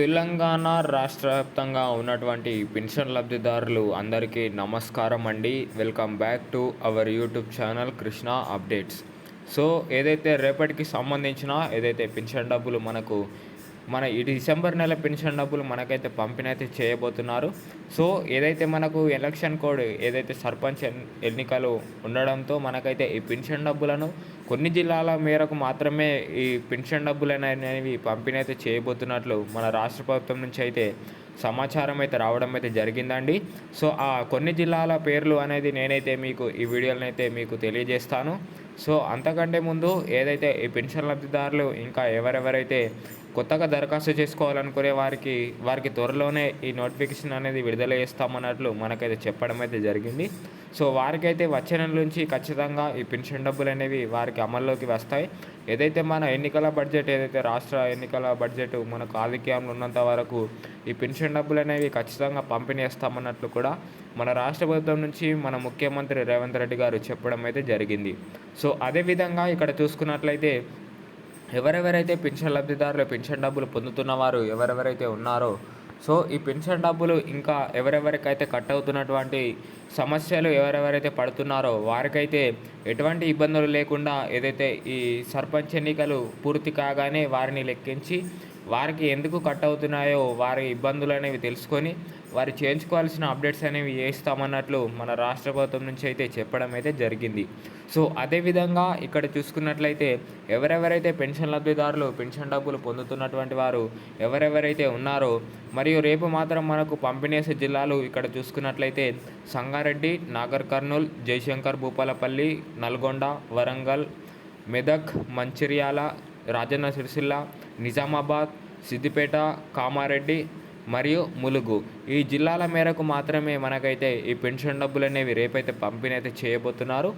తెలంగాణ రాష్ట్ర వ్యాప్తంగా ఉన్నటువంటి పెన్షన్ లబ్ధిదారులు అందరికీ నమస్కారం అండి. Welcome back to our YouTube channel Krishna updates. So ఏదైతే రేపటికి సంబంధించిన ఏదైతే పెన్షన్ డబ్బులు మనకు మన ఈ డిసెంబర్ నెల పెన్షన్ డబ్బులు మనకైతే పంపిణీ చేయబోతున్నారు. సో ఏదైతే మనకు ఎలక్షన్ కోడ్ ఏదైతే సర్పంచ్ ఎన్నికలు ఉండడంతో మనకైతే ఈ పెన్షన్ డబ్బులను కొన్ని జిల్లాల మేరకు మాత్రమే ఈ పెన్షన్ డబ్బులు అనేవి పంపిణీ అయితే చేయబోతున్నట్లు మన రాష్ట్ర ప్రభుత్వం నుంచి అయితే సమాచారం అయితే రావడం అయితే జరిగిందండి. సో ఆ కొన్ని జిల్లాల పేర్లు అనేది నేనైతే మీకు ఈ వీడియోలను అయితే మీకు తెలియజేస్తాను. సో అంతకంటే ముందు ఏదైతే ఈ పెన్షన్ లబ్ధిదారులు ఇంకా ఎవరెవరైతే కొత్తగా దరఖాస్తు చేసుకోవాలనుకునే వారికి వారికి త్వరలోనే ఈ నోటిఫికేషన్ అనేది విడుదల చేస్తామన్నట్లు మనకైతే చెప్పడం అయితే జరిగింది. సో వారికైతే వచ్చే నెల నుంచి ఖచ్చితంగా ఈ పెన్షన్ డబ్బులు అనేవి వారికి అమల్లోకి వస్తాయి. ఏదైతే మన ఎన్నికల బడ్జెట్ ఏదైతే రాష్ట్ర ఎన్నికల బడ్జెట్ మనకు ఆధిక్యంలో ఉన్నంత వరకు ఈ పెన్షన్ డబ్బులు అనేవి ఖచ్చితంగా పంపిణీ చేస్తామన్నట్లు కూడా మన రాష్ట్ర ప్రభుత్వం నుంచి మన ముఖ్యమంత్రి రేవంత్ రెడ్డి గారు చెప్పడం అయితే జరిగింది. సో అదేవిధంగా ఇక్కడ చూసుకున్నట్లయితే ఎవరెవరైతే పెన్షన్ లబ్ధిదారులు పెన్షన్ డబ్బులు పొందుతున్న వారు ఎవరెవరైతే ఉన్నారో సో ఈ పెన్షన్ డబ్బులు ఇంకా ఎవరెవరికైతే కట్ అవుతున్నటువంటి సమస్యలు ఎవరెవరైతే పడుతున్నారో వారికైతే ఎటువంటి ఇబ్బందులు లేకుండా ఏదైతే ఈ సర్పంచ్ ఎన్నికలు పూర్తి కాగానే వారిని లెక్కించి వారికి ఎందుకు కట్ అవుతున్నాయో వారి ఇబ్బందులు అనేవి తెలుసుకొని వారు చేయించుకోవాల్సిన అప్డేట్స్ అనేవి చేస్తామన్నట్లు మన రాష్ట్ర ప్రభుత్వం నుంచి అయితే చెప్పడం అయితే జరిగింది. సో అదేవిధంగా ఇక్కడ చూసుకున్నట్లయితే ఎవరెవరైతే పెన్షన్ లబ్ధిదారులు పెన్షన్ డబ్బులు పొందుతున్నటువంటి వారు ఎవరెవరైతే ఉన్నారో మరియు రేపు మాత్రం మనకు పంపిణీ జిల్లాలు ఇక్కడ చూసుకున్నట్లయితే సంగారెడ్డి నాగర్ కర్నూల్ జయశంకర్ భూపాలపల్లి నల్గొండ వరంగల్ మెదక్ మంచిర్యాల రాజన్న సిరిసిల్ల నిజామాబాద్ సిద్దిపేట కామారెడ్డి మరియు ములుగు. ఈ జిల్లాల మేరకు మాత్రమే మనకైతే ఈ పెన్షన్ డబ్బులు అనేవి రేపైతే పంపిణీ అయితే చేయబోతున్నారు.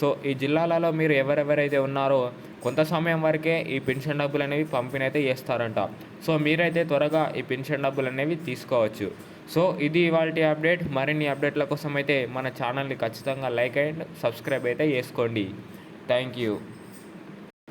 సో ఈ జిల్లాలలో మీరు ఎవరెవరైతే ఉన్నారో కొంత సమయం వరకే ఈ పెన్షన్ డబ్బులు అనేవి పంపిణీ అయితే చేస్తారంట. సో మీరైతే త్వరగా ఈ పెన్షన్ డబ్బులు అనేవి తీసుకోవచ్చు. సో ఇది ఇవాళ అప్డేట్. మరిన్ని అప్డేట్ల కోసం అయితే మన ఛానల్ని ఖచ్చితంగా లైక్ అండ్ సబ్స్క్రైబ్ అయితే చేసుకోండి. Thank you.